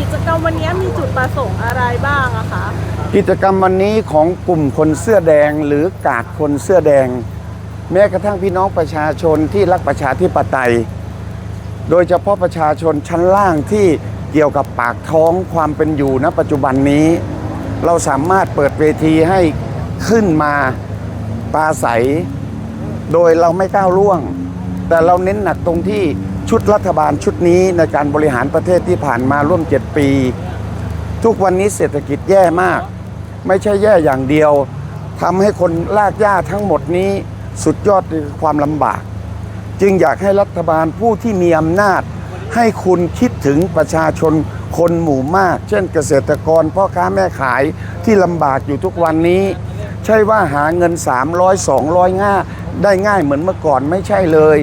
กิจกรรมวันนี้มีจุดประสงค์อะไรบ้างอะคะกิจกรรมวันนี้ของกลุ่มคนเสื้อแดงหรือกาดคนเสื้อแดง แม้กระทั่งพี่น้องประชาชนที่รักประชาธิปไตย โดยเฉพาะประชาชนชั้นล่างที่เกี่ยวกับปากท้องความเป็นอยู่ณปัจจุบันนี้ เราสามารถเปิดเวทีให้ขึ้นมาปาศัยโดยเราไม่ก้าวล่วง แต่เราเน้นหนักตรงที่ ชุดรัฐบาลชุดนี้ในการบริหารประเทศที่ผ่านมาร่วม 7 ปี ทุกวันนี้เศรษฐกิจแย่มาก ไม่ใช่แย่อย่างเดียวทำให้คนลากย่าทั้งหมดนี้สุดยอดคือความลำบาก จึงอยากให้รัฐบาลผู้ที่มีอำนาจ ให้คุณคิดถึงประชาชนคนหมู่มาก เช่นเกษตรกรพ่อค้าแม่ขายที่ลำบากอยู่ทุกวันนี้ ใช่ว่าหาเงิน 300 200ง่าได้ง่ายเหมือนเมื่อก่อนไม่ใช่เลย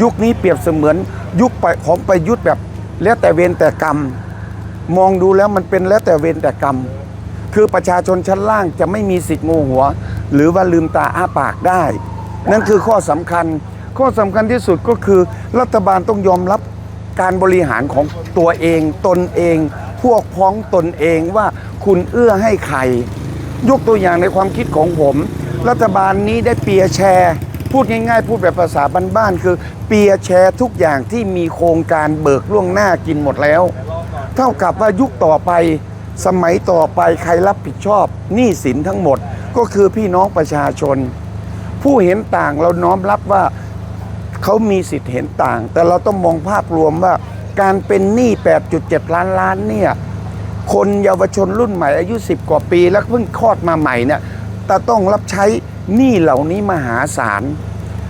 ยุคนี้เปรียบเสมือนยุคของประยุทธ์แบบแล้วแต่เวรแต่กรรม มองดูแล้วมันเป็นแล้วแต่เวรแต่กรรม คือประชาชนชั้นล่างจะไม่มีสิทธิ์โงหัว หรือว่าลืมตาอ้าปากได้ นั่นคือข้อสำคัญ ข้อสำคัญที่สุดก็คือรัฐบาลต้องยอมรับการบริหารของตัวเอง ตนเอง พวกพ้องตนเองว่าคุณเอื้อให้ใคร ยกตัวอย่างในความคิดของผม รัฐบาลนี้ได้เปียแชร์ พูดง่ายๆ พูดแบบภาษาบ้านๆคือเปียแชร์ทุกอย่างที่มีโครงการเบิกล่วงหน้ากินหมดแล้ว เท่ากับว่ายุคต่อไปสมัยต่อไปใครรับผิดชอบหนี้สินทั้งหมดก็คือพี่น้องประชาชน ผู้เห็นต่างเราน้อมรับว่าเขามีสิทธิ์เห็นต่าง แต่เราต้องมองภาพรวมว่าการเป็นหนี้ 8.7 ล้านล้านเนี่ยคนเยาวชนรุ่นใหม่อายุ 10 กว่าปี แล้วเพิ่งคลอดมาใหม่เนี่ยแต่ต้องรับใช้ หนี้เหล่านี้มหาศาล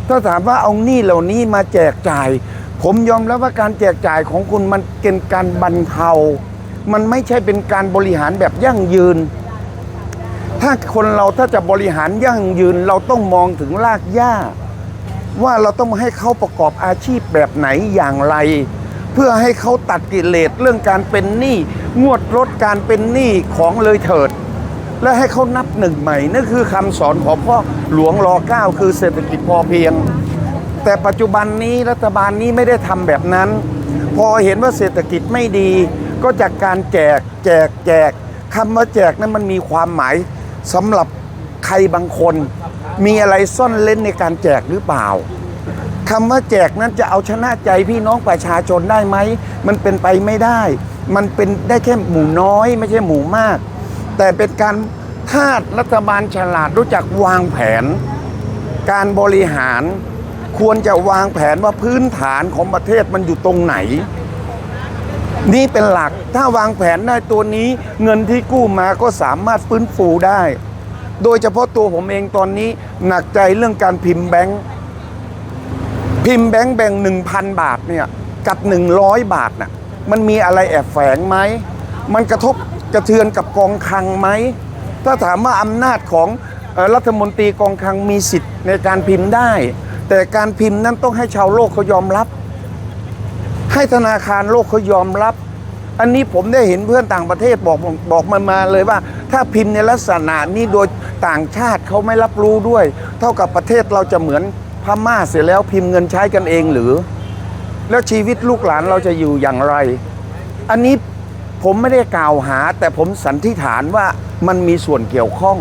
ถ้าถามว่าเอาหนี้เหล่านี้มาแจกจ่าย ผมยอมรับว่าการแจกจ่ายของคุณมันเป็นการบรรเทา มันไม่ใช่เป็นการบริหารแบบยั่งยืน ถ้าคนเราถ้าจะบริหารยั่งยืนเราต้องมองถึงรากหญ้า ว่าเราต้องให้เขาประกอบอาชีพแบบไหนอย่างไร เพื่อให้เขาตัดกิเลสเรื่องการเป็นหนี้งวดลดการเป็นหนี้ของเลยเถิด และให้เขานับหนึ่งใหม่นั่นคือคำสอนของพ่อหลวงรอเก้าคือเศรษฐกิจพอเพียง แต่ปัจจุบันนี้รัฐบาลนี้ไม่ได้ทำแบบนั้น พอเห็นว่าเศรษฐกิจไม่ดี ก็จากการแจกแจกแจกคำว่าแจกนั้นมันมีความหมายสำหรับใครบางคน มีอะไรซ่อนเล่นในการแจกหรือเปล่าคำว่าแจกนั้นจะเอาชนะใจพี่น้องประชาชนได้ไหม มันเป็นไปไม่ได้ มันเป็นได้แค่หมู่น้อย ไม่ใช่หมู่มาก แต่เป็นการถ้ารัฐบาลฉลาดรู้จักวางแผน การบริหารควรจะวางแผนว่าพื้นฐานของประเทศมันอยู่ตรงไหน นี่เป็นหลักถ้าวางแผนได้ตัวนี้เงินที่กู้มาก็สามารถฟื้นฟูได้ โดยเฉพาะตัวผมเองตอนนี้หนักใจเรื่องการพิมพ์แบงค์พิมพ์แบงค์แบ่งหนึ่งพันบาทเนี่ยกับหนึ่งร้อยบาทน่ะมันมีอะไรแอบแฝงไหม มันกระทบ กระเทือนกับกองคลังไหม ถ้าถามว่าอำนาจของรัฐมนตรีกองคลังมีสิทธิ์ในการพิมพ์ได้ แต่การพิมพ์นั้นต้องให้ชาวโลกเขายอมรับ ให้ธนาคารโลกเขายอมรับ อันนี้ผมได้เห็นเพื่อนต่างประเทศบอกบอกมามาเลยว่า ถ้าพิมพ์ในลักษณะนี้โดยต่างชาติเขาไม่รับรู้ด้วย เท่ากับประเทศเราจะเหมือนพม่าเสียแล้วพิมพ์เงินใช้กันเองหรือ แล้วชีวิตลูกหลานเราจะอยู่อย่างไร อันนี้ ผมไม่ได้กล่าวหา แต่ผมสันนิษฐานว่ามันมีส่วนเกี่ยวข้อง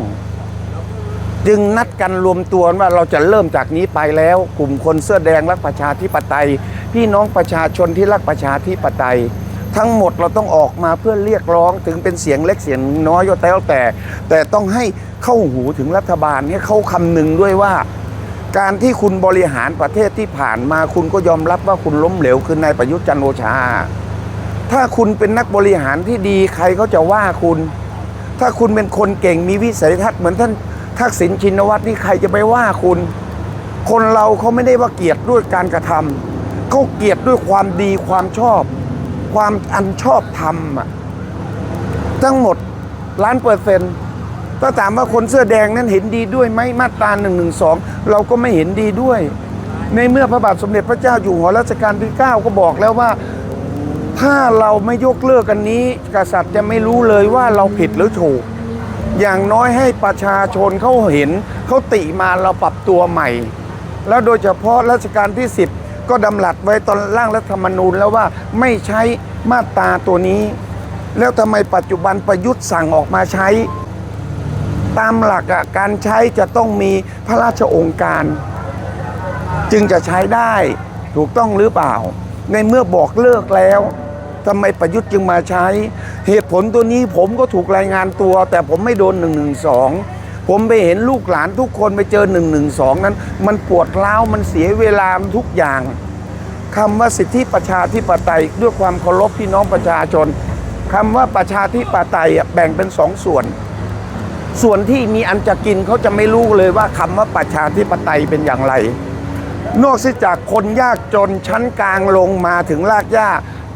จึงนัดกันรวมตัวว่าเราจะเริ่มจากนี้ไปแล้ว กลุ่มคนเสื้อแดงรักประชาธิปไตย พี่น้องประชาชนที่รักประชาธิปไตย ทั้งหมดเราต้องออกมาเพื่อเรียกร้องถึงเป็นเสียงเล็กเสียงน้อยก็แล้วแต่ แต่ต้องให้เข้าหูถึงรัฐบาลเนี่ยเข้าคำนึงด้วยว่าการที่คุณบริหารประเทศที่ผ่านมาคุณก็ยอมรับว่าคุณล้มเหลวคือนายประยุทธ์จันโอชา ถ้าคุณเป็นนักบริหารที่ดีใครเขาจะว่าคุณ ถ้าคุณเป็นคนเก่งมีวิสัยทัศน์เหมือนท่านทักษิณชินวัตรนี่ใครจะไปว่าคุณ คนเราเขาไม่ได้ว่าเกลียดด้วยการกระทำเขาเกลียดด้วยความดีความชอบ ความอันชอบธรรมอะทั้งหมดล้านเปอร์เซ็นต์ถ้าถามว่าคนเสื้อแดงนั้นเห็นดีด้วยไหมมาตรา1นึเราก็ไม่เห็นดีด้วย ในเมื่อพระบาทสมเด็จพระเจ้าอยู่หัวรัชกาลที่ 9 ก็บอกแล้วว่า ถ้าเราไม่ยกเลิกกันนี้ กษัตริย์จะไม่รู้เลยว่าเราผิดหรือถูก อย่างน้อยให้ประชาชนเขาเห็นเขาติมาเราปรับตัวใหม่ แล้วโดยเฉพาะรัชกาลที่ 10 ก็ดำรัสไว้ตอนร่างรัฐธรรมนูญแล้วว่าไม่ใช้มาตราตัวนี้ แล้วทำไมปัจจุบันประยุทธ์สั่งออกมาใช้ ตามหลักการใช้จะต้องมีพระราชองค์การ จึงจะใช้ได้ถูกต้องหรือเปล่า ในเมื่อบอกเลิกแล้วทำไมประยุทธ์จึงมาใช้ เหตุผลตัวนี้ผมก็ถูกรายงานตัว แต่ผมไม่โดน1นึผมไปเห็นลูกหลานทุกคนไปเจอ1นึนั้น มันปวดร้าวมันเสียเวลาทุกอย่างคำว่าสิทธิประชาธิปไตยด้วยความเคารพพี่น้องประชาชนคำว่าประชาธิปไตยอะแบ่งเป็นสองส่วน ส่วนที่มีอันจะกินเขาจะไม่รู้เลยว่าคำว่าประชาธิปไตยเป็นอย่างไร นอกจากคนยากจนชั้นกลางลงมาถึงรากหญ้า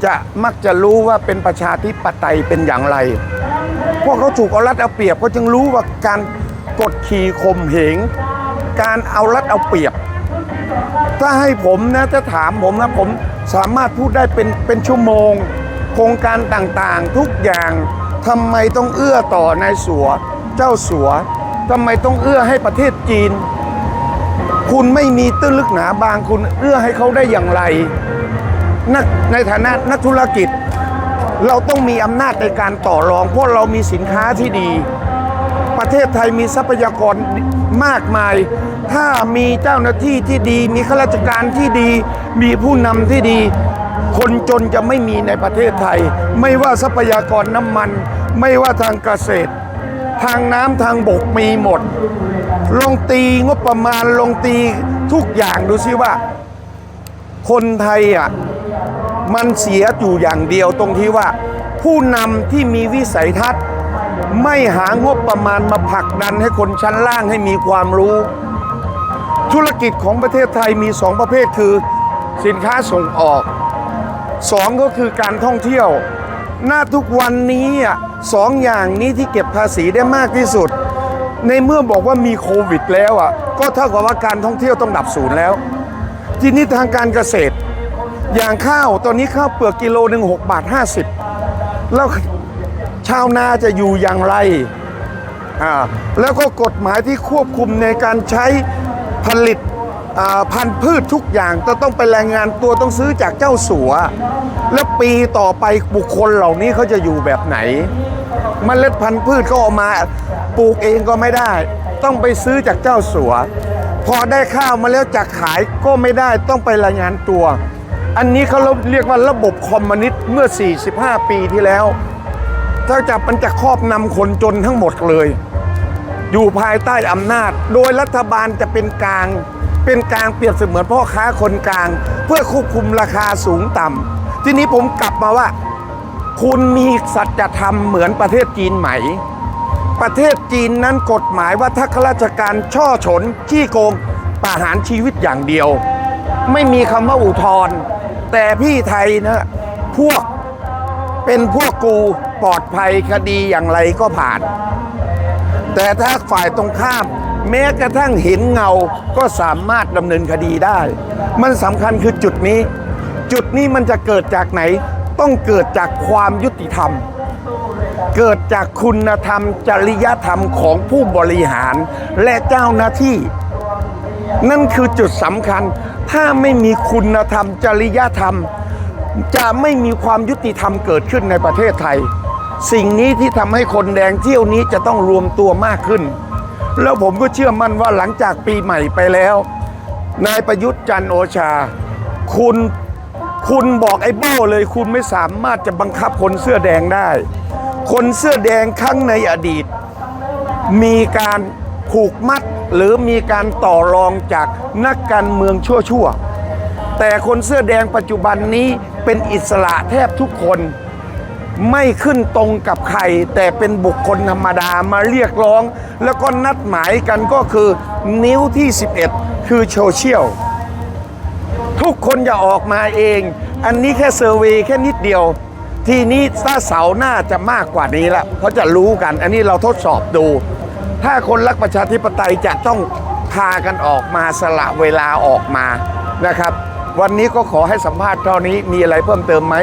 จะมักจะรู้ว่าเป็นประชาธิปไตยเป็นอย่างไร พวกเขาถูกเอารัดเอาเปรียบเขาจึงรู้ว่าการกดขี่ข่มเหง การเอารัดเอาเปรียบ ถ้าให้ผมนะถ้าถามผมนะผมสามารถพูดได้เป็นเป็นชั่วโมง โครงการต่างๆทุกอย่างทำไมต้องเอื้อต่อนายสัว เจ้าสัวทำไมต้องเอื้อให้ประเทศจีน คุณไม่มีตื้นลึกหนาบางคุณเอื้อให้เขาได้อย่างไรนักในฐานะนักธุรกิจ เราต้องมีอำนาจในการต่อรอง เพราะเรามีสินค้าที่ดี ประเทศไทยมีทรัพยากรมากมาย ถ้ามีเจ้าหน้าที่ที่ดี มีข้าราชการที่ดี มีผู้นำที่ดี คนจนจะไม่มีในประเทศไทย ไม่ว่าทรัพยากรน้ำมัน ไม่ว่าทางเกษตร ทางน้ำทางบกมีหมด ลงตีงบประมาณลงตีทุกอย่างดูซิว่า คนไทยอะมันเสียอยู่อย่างเดียวตรงที่ว่า ผู้นำที่มีวิสัยทัศน์ ไม่หางบประมาณมาผลักดันให้คนชั้นล่างให้มีความรู้ ธุรกิจของประเทศไทยมีสองประเภทคือ สินค้าส่งออกสองก็คือการท่องเที่ยว หน้าทุกวันนี้อะ สองอย่างนี้ที่เก็บภาษีได้มากที่สุด ในเมื่อบอกว่ามีโควิดแล้วอะก็เท่ากับว่าการท่องเที่ยวต้องดับศูนย์แล้ว ทีนี้ทางการเกษตร อย่างข้าวตอนนี้ข้าวเปลือกกิโลหนึ่งหกบาทห้าสิบแล้วชาวนาจะอยู่อย่างไรอ่าแล้วก็กฎหมายที่ควบคุมในการใช้ผลิต พันธุ์พืชทุกอย่างจะต้องไปแรายงานตัวต้องซื้อจากเจ้าสัว แล้วปีต่อไปบุคคลเหล่านี้เขาจะอยู่แบบไหนมเมล็ดพันธุ์พืชเขาเออกมาปลูกเองก็ไม่ได้ ต้องไปซื้อจากเจ้าสัว พอได้ข้าวมาแล้วจะขายก็ไม่ได้ต้องไปรายงานตัว อันนี้เขาเรียกว่าระบบคอมมิวนิสต์เมื่อ 45 ปีที่แล้ว ถ้าจะมันจะครอบนำคนจนทั้งหมดเลย อยู่ภายใต้อำนาจ โดยรัฐบาลจะเป็นกลาง เป็นกลางเปรียบเสมือนพ่อค้าคนกลาง เพื่อควบคุมราคาสูงต่ำทีนี้ผมกลับมาว่า คุณมีสัจธรรมเหมือนประเทศจีนไหม ประเทศจีนนั้นกฎหมายว่าถ้าข้าราชการช่อฉนขี้โกงประหารชีวิตอย่างเดียว ไม่มีคำว่าอุทธรณ์แต่พี่ไทยนะพวกเป็นพวกกูปลอดภัยคดีอย่างไรก็ผ่าน แต่ถ้าฝ่ายตรงข้าม แม้กระทั่งเห็นเงาก็สามารถดำเนินคดีได้ มันสำคัญคือจุดนี้ จุดนี้มันจะเกิดจากไหน ต้องเกิดจากความยุติธรรม เกิดจากคุณธรรม จริยธรรมของผู้บริหารและเจ้าหน้าที่ นั่นคือจุดสำคัญ ถ้าไม่มีคุณธรรม จริยธรรม จะไม่มีความยุติธรรมเกิดขึ้นในประเทศไทย สิ่งนี้ที่ทำให้คนแดงเที่ยวนี้จะต้องรวมตัวมากขึ้น แล้วผมก็เชื่อมั่นว่าหลังจากปีใหม่ไปแล้ว นายประยุทธ์จันโอชา คุณคุณบอกไอ้โบ้เลย คุณไม่สามารถจะบังคับคนเสื้อแดงได้ คนเสื้อแดงครั้งในอดีต มีการผูกมัดหรือมีการต่อรองจากนักการเมืองชั่วๆแต่คนเสื้อแดงปัจจุบันนี้เป็นอิสระแทบทุกคน ไม่ขึ้นตรงกับใคร แต่เป็นบุคคลธรรมดามาเรียกร้อง แล้วก็นัดหมายกันก็คือนิ้วที่ 11 คือโซเชียลทุกคนจะออกมาเอง อันนี้แค่เซอร์วย์แค่นิดเดียว ทีนี้ถ้าเสาร์หน้าจะมากกว่านี้ละเขาจะรู้กัน อันนี้เราทดสอบดู ถ้าคนรักประชาธิปไตยจะต้องพากันออกมาสละเวลาออกมานะครับ วันนี้ก็ขอให้สัมภาษณ์เท่านี้มีอะไรเพิ่มเติมไหม